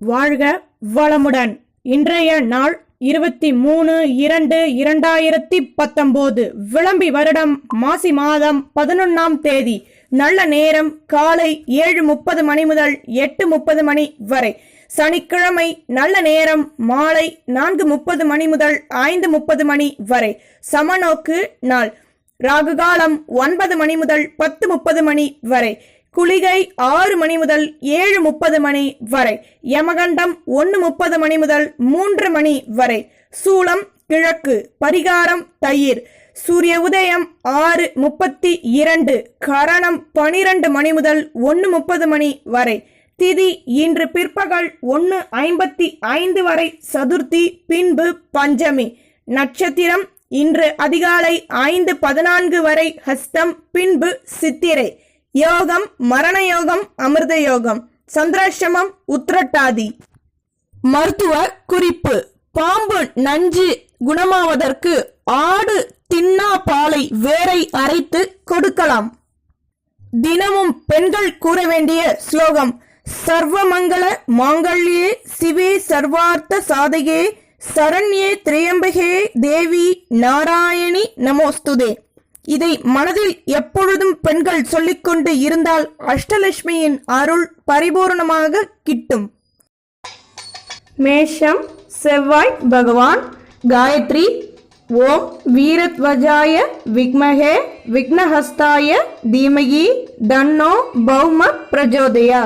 வாழ்க வளமுடன். இன்றைய நாள் இருபத்தி மூணு இரண்டு இரண்டாயிரத்தி பத்தொன்பது விளம்பி வருடம் மாசி மாதம் பதினொன்னாம் தேதி. நல்ல நேரம் காலை ஏழு முப்பது மணி முதல் எட்டு முப்பது மணி வரை. சனிக்கிழமை நல்ல நேரம் மாலை நான்கு முப்பது மணி முதல் ஐந்து முப்பது மணி வரை. சமநோக்கு நாள். ராகுகாலம் ஒன்பது மணி முதல் பத்து முப்பது மணி வரை. குளிகை ஆறு மணி முதல் ஏழு முப்பது மணி வரை. யமகண்டம் ஒன்று முப்பது மணி முதல் மூன்று மணி வரை. சூளம் கிழக்கு பரிகாரம் தயிர். சூரிய உதயம் ஆறு முப்பத்தி இரண்டு கரணம் பனிரெண்டு மணி முதல் ஒன்று முப்பது மணி வரை. திதி இன்று பிற்பகல் ஒன்று ஐம்பத்தி ஐந்து வரை சதுர்த்தி பின்பு பஞ்சமி. நட்சத்திரம் இன்று அதிகாலை ஐந்து பதினான்கு வரை ஹஸ்தம் பின்பு சித்திரை. யோகம் மரண யோகம் அமிர்த யோகம் சந்திராஷ்டமம் உத்திரட்டாதி. மருத்துவ குறிப்பு. பாம்பு நஞ்சு குணமாவதற்கு ஆடு தின்னா பாலை வேரை அரைத்து கொடுக்கலாம். தினமும் பெண்கள் கூற வேண்டிய ஸ்லோகம். சர்வமங்கள மாங்கல்யே சிவே சர்வார்த்த சாதகே சரண்யே திரியம்பகே தேவி நாராயணி நமோஸ்துதே. இதை மனதில் எப்பொழுதும் பெண்கள் சொல்லிக்கொண்டு இருந்தால் அஷ்டலட்சுமியின் அருள் பரிபூர்ணமாக கிட்டும். மேஷம் செவ்வாய் பகவான் காயத்ரி ஓம் வீரத்வஜாய விக்மகே விக்னஹஸ்தாய தீமகி தன்னோ பௌம பிரஜோதயா.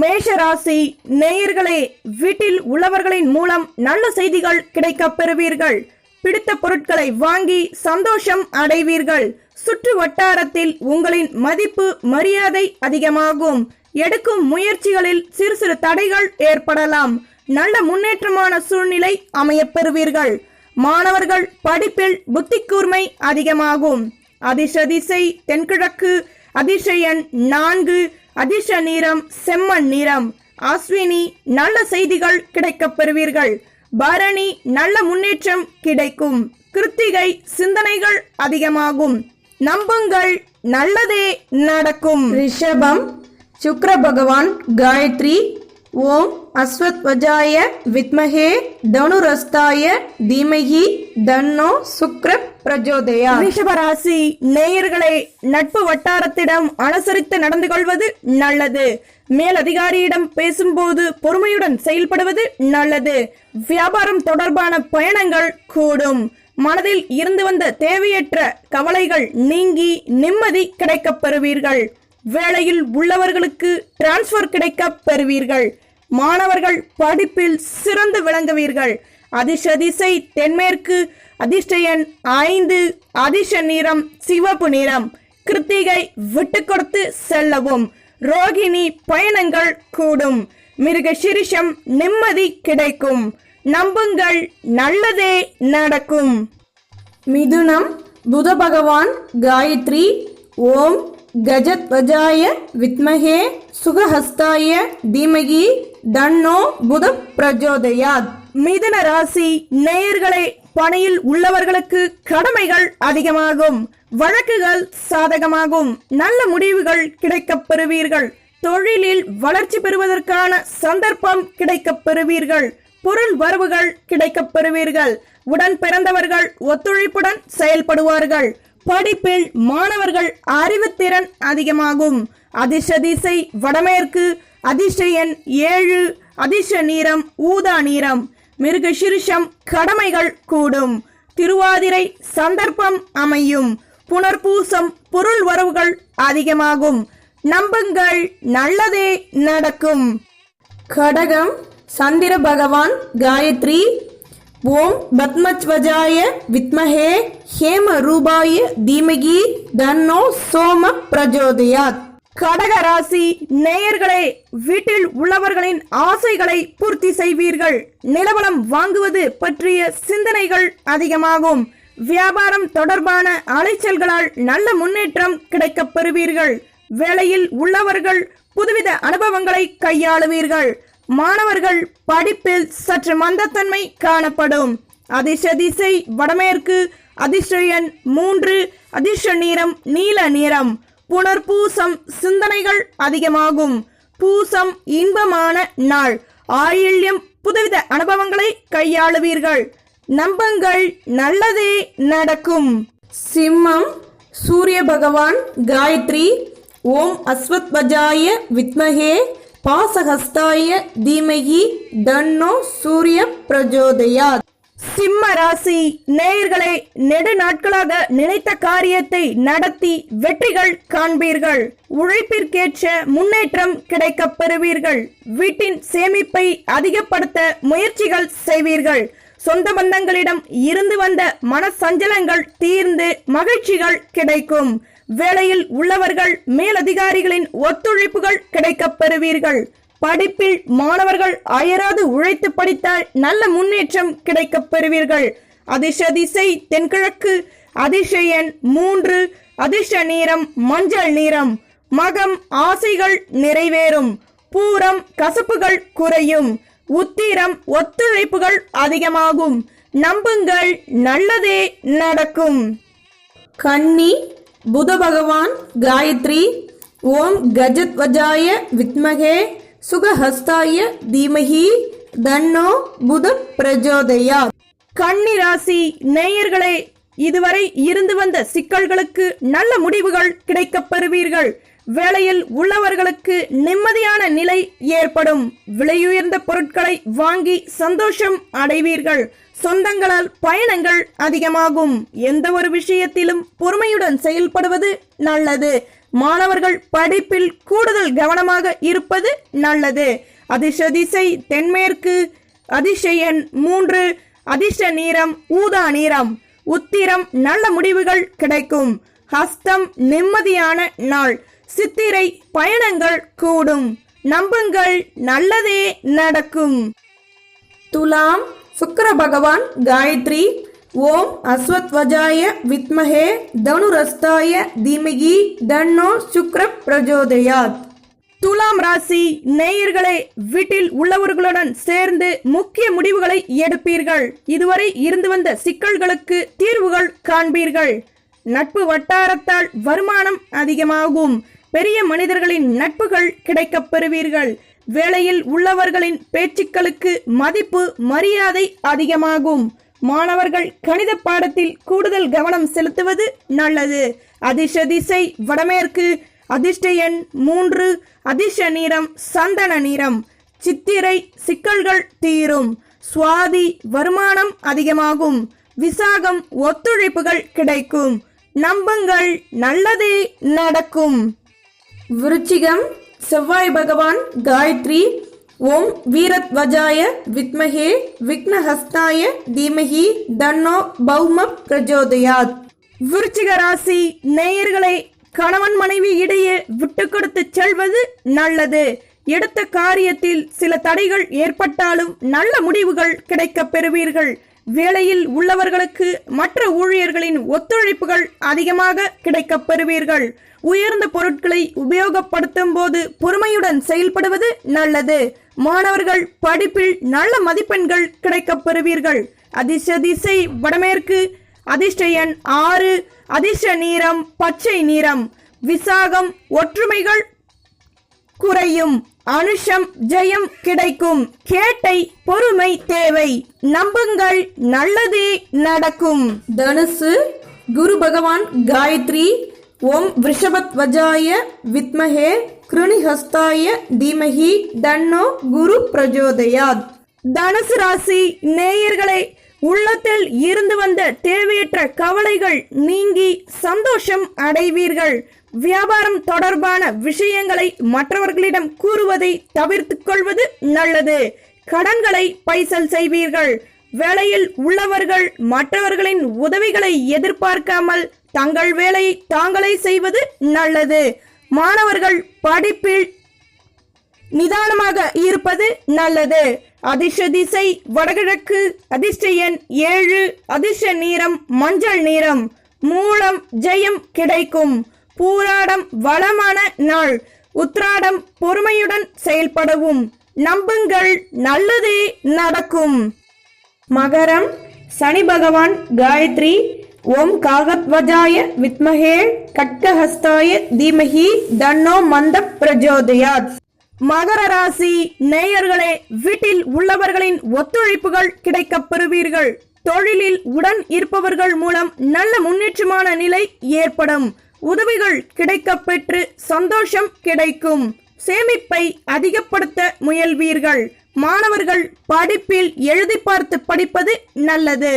மேஷராசி நேயர்களே வீட்டில் உள்ளவர்களின் மூலம் நல்ல செய்திகள் கிடைக்கப் பெறுவீர்கள். பிடித்த பொருட்களை வாங்கி சந்தோஷம் அடைவீர்கள். சுற்று வட்டாரத்தில் உங்களின் மதிப்பு மரியாதை அதிகமாகும். எடுக்கும் முயற்சிகளில் சிறு சிறு தடைகள் ஏற்படலாம். நல்ல முன்னேற்றமான சூழ்நிலை அமையப்பெறுவீர்கள். மாணவர்கள் படிப்பில் புத்தி கூர்மை அதிகமாகும் அதிர்ஷதிசை தென்கிழக்கு அதிர்ஷ நான்கு அதிர்ஷ நிறம் செம்மண் நிறம். அஸ்வினி நல்ல செய்திகள் கிடைக்கப் பெறுவீர்கள் பரணி நல்ல முன்னேற்றம் கிடைக்கும். கிருத்திகை சிந்தனைகள் அதிகமாகும். நம்புங்கள் நல்லதே நடக்கும். ரிஷபம் சுக்ர பகவான் காயத்ரி ஓம் அஸ்வத்வஜாய வித்மகே தனுரஸ்தாய தீமகி தன்னோ சுக்ர பிரஜோதயா. ரிஷபராசி நேயர்களே நட்பு வட்டாரத்திடம் அனுசரித்து நடந்து கொள்வது நல்லது. மேலதிகாரியிடம் பேசும்போது பொறுமையுடன் செயல்படுவது நல்லது. வியாபாரம் தொடர்பான பயணங்கள் கூடும். மனதில் இருந்து வந்த தேவையற்ற கவலைகள் நீங்கி நிம்மதி கிடைக்கப் பெறுவீர்கள். வேலையில் உள்ளவர்களுக்கு டிரான்ஸ்பர் கிடைக்கப் பெறுவீர்கள். மாணவர்கள் படிப்பில் சிறந்து விளங்குவீர்கள். அதிர்ஷ்ட திசை தென்மேற்கு அதிர்ஷ்ட எண் ஐந்து அதிர்ஷ்ட நிறம் சிவப்பு நிறம். கிருத்திகை விட்டு கொடுத்து செல்லவும். ரோகிணி பயணங்கள் கூடும். மிருக சிரிஷம் நிம்மதி கிடைக்கும். நம்புங்கள் நல்லதே நடக்கும். மிதுனம் புத பகவான் காயத்ரி ஓம் கஜத்வஜாய வித்மகே சுகஹஸ்தாய தீமகி தன்னோ புத பிரஜோதயாத். மிதுன ராசி நேயர்களே பணியில் உள்ளவர்களுக்கு கடமைகள் அதிகமாகும். வழக்குகள் சாதகமாகும். நல்ல முடிவுகள் கிடைக்கப் பெறுவீர்கள் தொழிலில் வளர்ச்சி பெறுவதற்கான சந்தர்ப்பம் கிடைக்கப் பெறுவீர்கள் பொருள் வரவுகள் கிடைக்கப் பெறுவீர்கள் உடன் பிறந்தவர்கள் ஒத்துழைப்புடன் செயல்படுவார்கள். படிப்பில் மாணவர்கள் அறிவுத்திறன் அதிகமாகும். அதிர்ஷதிசை வடமேற்கு அதிர்ஷ்ட எண் ஏழு அதிர்ஷ நீரம் ஊதா நீரம் மிருக சிறுஷம் கடமைகள் கூடும். திருவாதிரை சந்தர்ப்பம் அமையும். புனர்பூசம் பொருள் வரவுகள் அதிகமாகும். நம்புங்கள் நல்லதே நடக்கும். கடகம் சந்திர பகவான் காயத்ரி. ஓம் பத்மஜ்வஜாய வித்மஹே ஹேம ரூபாய தீமகி தன்னோ சோம பிரஜோதயாத். கடக ராசி நேயர்களே வீட்டில் உள்ளவர்களின் ஆசைகளை பூர்த்தி செய்வீர்கள். நிலவலம் வாங்குவது பற்றிய சிந்தனைகள் அதிகமாகும். வியாபாரம் தொடர்பான அலைச்சல்களால் நல்ல முன்னேற்றம் கிடைக்கப் பெறுவீர்கள். வேலையில் உள்ளவர்கள் புதுவித அனுபவங்களை கையாளுவீர்கள். மாணவர்கள் படிப்பில் சற்று மந்தத்தன்மை காணப்படும். அதிர்ஷ்ட திசை வடமேற்கு அதிர்ஷ்டயன் மூன்று அதிர்ஷ்ட நீரம் நீல நிறம். புனர்பூசம் சிந்தனைகள் அதிகமாகும். பூசம் இன்பமான நாள். ஆயில்யம் புதுவித அனுபவங்களை கையாளுவீர்கள். நம்புங்கள் நல்லதே நடக்கும். சிம்மம் சூரிய பகவான் காயத்ரி ஓம் அஸ்வத்வஜாய வித்மகே பாசஹஸ்தாய தீமகி தன்னோ சூரிய பிரஜோதயா சிம்ம ராசி நேயர்களே நெடு நாட்களாக நினைத்த காரியத்தை நடத்தி வெற்றிகள் காண்பீர்கள். உழைப்பிற்கேற்ற முன்னேற்றம் கிடைக்கப் பெறுவீர்கள். வீட்டின் சேமிப்பை அதிகப்படுத்த முயற்சிகள் செய்வீர்கள். சொந்த பந்தங்களிடம் இருந்து வந்த மனசஞ்சலங்கள் தீர்ந்து மகிழ்ச்சிகள் கிடைக்கும். வேலையில் உள்ளவர்கள் மேலதிகாரிகளின் ஒத்துழைப்புகள் கிடைக்கப் பெறுவீர்கள். படிப்பில் மாணவர்கள் அயராது உழைத்து படித்தால் நல்ல முன்னேற்றம் கிடைக்கப் பெறுவீர்கள். அதிர்ஷ திசை தென்கிழக்கு அதிர்ஷயன் மூன்று அதிர்ஷ்ட நீரம் மஞ்சள் நீரம் மகம் ஆசைகள் நிறைவேறும். பூரம் கசப்புகள் குறையும். உத்திரம் ஒத்துழைப்புகள் அதிகமாகும். நம்புங்கள் நல்லதே நடக்கும். கன்னி புத பகவான் காயத்ரி ஓம் கஜத்வஜாய வித்மகே சுகஹஸ்தாய தீமகி தன்னோ புத பிரஜோதயா கன்னி ராசி நேயர்களே இதுவரை இருந்து வந்த சிக்கல்களுக்கு நல்ல முடிவுகள் கிடைக்கப் பெறுவீர்கள். வேலையில் உள்ளவர்களுக்கு நிம்மதியான நிலை ஏற்படும். விலையுயர்ந்த பொருட்களை வாங்கி சந்தோஷம் அடைவீர்கள். சொந்தங்களால் பயணங்கள் அதிகமாகும். எந்த ஒரு விஷயத்திலும் பொறுமையுடன் செயல்படுவது நல்லது. மாணவர்கள் படிப்பில் கூடுதல் கவனமாக இருப்பது நல்லது. அதிர்ஷ திசை தென்மேற்கு அதிசயன் மூன்று அதிர்ஷ்ட நீரம் ஊதா நீரம் உத்திரம் நல்ல முடிவுகள் கிடைக்கும். ஹஸ்தம் நிம்மதியான நாள். சித்திரை பயணங்கள் கூடும். நம்புங்கள் நல்லதே நடக்கும். துலாம் சுக்கர பகவான் காயத்ரி. ஓம் அஸ்வத்வஜாய வித்மஹே தனுரஸ்தாய தீமகி தன்னோ சுக்ர பிரஜோதயாத். துலாம் ராசி நேயர்களே வீட்டில் உள்ளவர்களுடன் சேர்ந்து முக்கிய முடிவுகளை எடுப்பீர்கள். இதுவரை இருந்து வந்த சிக்கல்களுக்கு தீர்வுகள் காண்பீர்கள். நட்பு வட்டாரத்தால் வருமானம் அதிகமாகும். பெரிய மனிதர்களின் நட்புகள் கிடைக்கப் பெறுவீர்கள். வேலையில் உள்ளவர்களின் பேச்சுக்களுக்கு மதிப்பு மரியாதை அதிகமாகும். மாணவர்கள் கணித பாடத்தில் கூடுதல் கவனம் செலுத்துவது நல்லது. அதிர்ஷ்ட திசை வடமேற்கு. அதிர்ஷ்ட எண் மூன்று. அதிர்ஷ்ட நிறம் சந்தன நிறம். சித்திரை சிக்கல்கள் தீரும். சுவாதி வருமானம் அதிகமாகும். விசாகம் ஒத்துழைப்புகள் கிடைக்கும். நம்புங்கள் நல்லதே நடக்கும். விருச்சிகம் செவ்வாய் பகவான் காயத்ரி ஓம் வீரத்வஜாய வித்மகே விக்னஹஸ்தாய தீமகி தன்னோ பௌம பிரஜோதயாத். விருச்சிக ராசி நேயர்களை கணவன் மனைவி இடையே விட்டு கொடுத்து செல்வது நல்லது. எடுத்த காரியத்தில் சில தடைகள் ஏற்பட்டாலும் நல்ல முடிவுகள் கிடைக்கப் பெறுவீர்கள். வேலையில் உள்ளவர்களுக்கு மற்ற ஊழியர்களின் ஒத்துழைப்புகள் அதிகமாக கிடைக்கப் பெறுவீர்கள் உயர்ந்த பொருட்களை உபயோகப்படுத்தும் போது பொறுமையுடன் செயல்படுவது நல்லது. மாணவர்கள் படிப்பில் நல்ல மதிப்பெண்கள் கிடைக்கப் பெறுவீர்கள் அதிர்ஷ்ட திசை வடமேற்கு அதிர்ஷ்ட எண் ஆறு அதிர்ஷ்ட நீரம் பச்சை நீரம் விசாகம் ஒற்றுமைகள் குறையும். அனுஷம் ஜெயம் கிடைக்கும். கேட்டை பொறுமை தேவை. நம்புங்கள் நல்லதே நடக்கும். தனுசு குரு பகவான் காயத்ரி ஓம் விஷபத்வஜாய வித்மஹே கிருணிஹஸ்தாய தீமஹி தன்னோ குரு பிரஜோதயாத். தனுசு ராசி நேயர்களே உள்ளத்தில் இருந்து வந்த தேவையற்ற கவலைகள் நீங்கி சந்தோஷம் அடைவீர்கள். வியாபாரம் தொடர்பான விஷயங்களை மற்றவர்களிடம் கூறுவதை தவிர்த்து கொள்வது நல்லது. கடன்களை பைசல் செய்வீர்கள். வேலையில் உள்ளவர்கள் மற்றவர்களின் உதவிகளை எதிர்பார்க்காமல் தங்கள் வேலையை தாங்களே செய்வது நல்லது. மாணவர்கள் படிப்பில் நிதானமாக இருப்பது நல்லது. அதிர்ஷ்ட திசை வடகிழக்கு அதிர்ஷ்ட எண் ஏழு அதிர்ஷ்ட நீரம் மஞ்சள் நீரம் மூலம் ஜெயம் கிடைக்கும். பூராடம் வளமான நாள். உத்ராடம் பொறுமையுடன் செயல்படவும். நம்புங்கள் நல்லதே நடக்கும். மகரம் சனி பகவான் காயத்ரி ஓம் காகத்வஜாய வித்மகே கட்கஹஸ்தாய தீமஹி தன்னோ மந்த பிரஜோதயாத். மகர ராசி நேயர்களே வீட்டில் உள்ளவர்களின் ஒத்துழைப்புகள் கிடைக்கப் பெறுவீர்கள். தொழிலில் உடன் இருப்பவர்கள் மூலம் நல்ல முன்னேற்றமான நிலை ஏற்படும். உதவிகள் கிடைக்கப்பெற்று சந்தோஷம் கிடைக்கும். சேமிப்பை அதிகப்படுத்த முயல்வீர்கள். மாணவர்கள் படிப்பில் எழுதி பார்த்து படிப்பது நல்லது.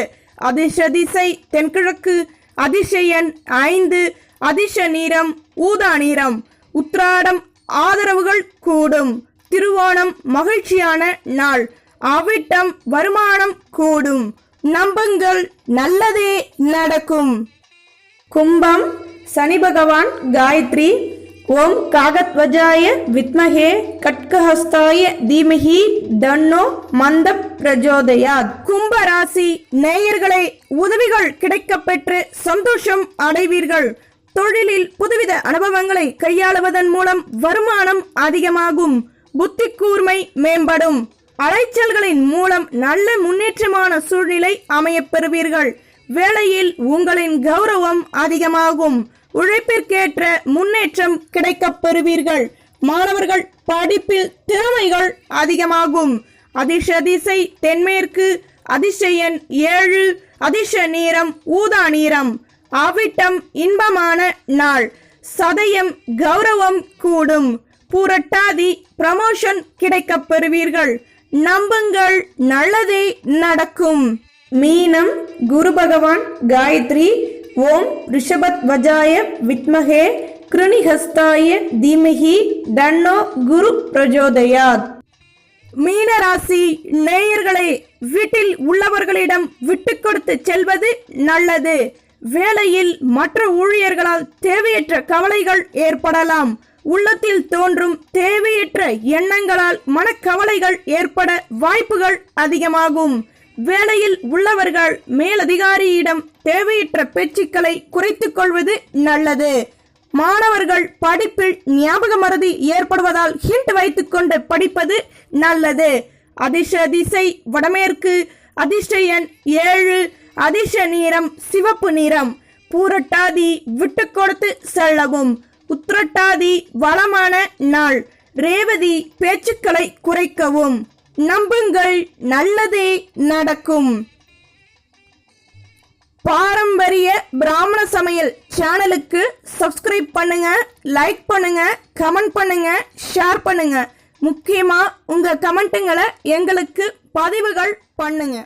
அதிர்ஷ திசை தென்கிழக்கு அதிசயன் ஐந்து அதிர்ஷ நீரம் ஊதா நீரம் உத்ராடம் ஆதரவுகள் கூடும். திருவோணம் மகிழ்ச்சியான நாள். அவிட்டம் வருமானம் கூடும். நம்பங்கள் நல்லதே நடக்கும். கும்பம் சனி பகவான் காயத்ரி ஓம் காகத்வஜாய வித்மகே கட்கஹஸ்தாய தீமஹி தன்னோ மந்த பிரஜோதயாத். கும்ப ராசி நேயர்களை உதவிகள் கிடைக்க பெற்று சந்தோஷம் அடைவீர்கள். தொழிலில் புதுவித அனுபவங்களை கையாளுவதன் மூலம் வருமானம் அதிகமாகும். புத்தி கூர்மை மேம்படும். அலைச்சல்களின் மூலம் நல்ல முன்னேற்றமான சூழ்நிலை அமையப் பெறுவீர்கள். வேலையில் உங்களின் கௌரவம் அதிகமாகும். உழைப்பிற்கேற்ற முன்னேற்றம் கிடைக்கப் பெறுவீர்கள். மாணவர்கள் படிப்பில் திறமைகள் அதிகமாகும். அதிர்ஷ திசை தென்மேற்கு அதிசயன் ஏழு அதிர்ஷ நீரம் ஊதா நீரம் அவிட்டம் இன்பமான நாள். சதயம் கௌரவம் கூடும். பூரட்டாதி ப்ரமோஷன் கிடைக்கப் பெறுவீர்கள். நம்புங்கள் நல்லதே நடக்கும். மீனம் குரு பகவான் காயத்ரி ஓம் ரிஷபத் வஜாய வித்மகே கிருணிஹஸ்தாய தீமகி தன்னோ குரு பிரஜோதயாத். மீனராசி நேயர்களை வீட்டில் உள்ளவர்களிடம் விட்டு கொடுத்து செல்வது நல்லது. வேலையில் மற்ற ஊழியர்களால் தேவையற்ற கவலைகள் ஏற்படலாம். உள்ளத்தில் தோன்றும் தேவையற்ற எண்ணங்களால் மனக்கவலைகள் ஏற்பட வாய்ப்புகள் அதிகமாகும். வேலையில் உள்ளவர்கள் மேலதிகாரியிடம் தேவையற்ற பேச்சுக்களை குறைத்துக் கொள்வது நல்லது. மாணவர்கள் படிப்பில் ஞாபக மறதி ஏற்படுவதால் ஹிண்ட் வைத்துக்கொண்டு படிப்பது நல்லது. அதிர்ஷ திசை வடமேற்கு அதிர்ஷ்ட எண் ஏழு அதிர்ஷ நிறம் சிவப்பு நிறம். பூரட்டாதி விட்டு கொடுத்து செல்லவும். உத்திரட்டாதி வளமான நாள். ரேவதி பேச்சுக்களை குறைக்கவும். நம்புங்கள் நல்லதே நடக்கும். பாரம்பரிய பிராமண சமையல் சேனலுக்கு சப்ஸ்கிரைப் பண்ணுங்க லைக் பண்ணுங்க கமெண்ட் பண்ணுங்க ஷேர் பண்ணுங்க. முக்கியமா உங்க கமெண்ட்டுங்களை எங்களுக்கு பதிவுகள் பண்ணுங்க.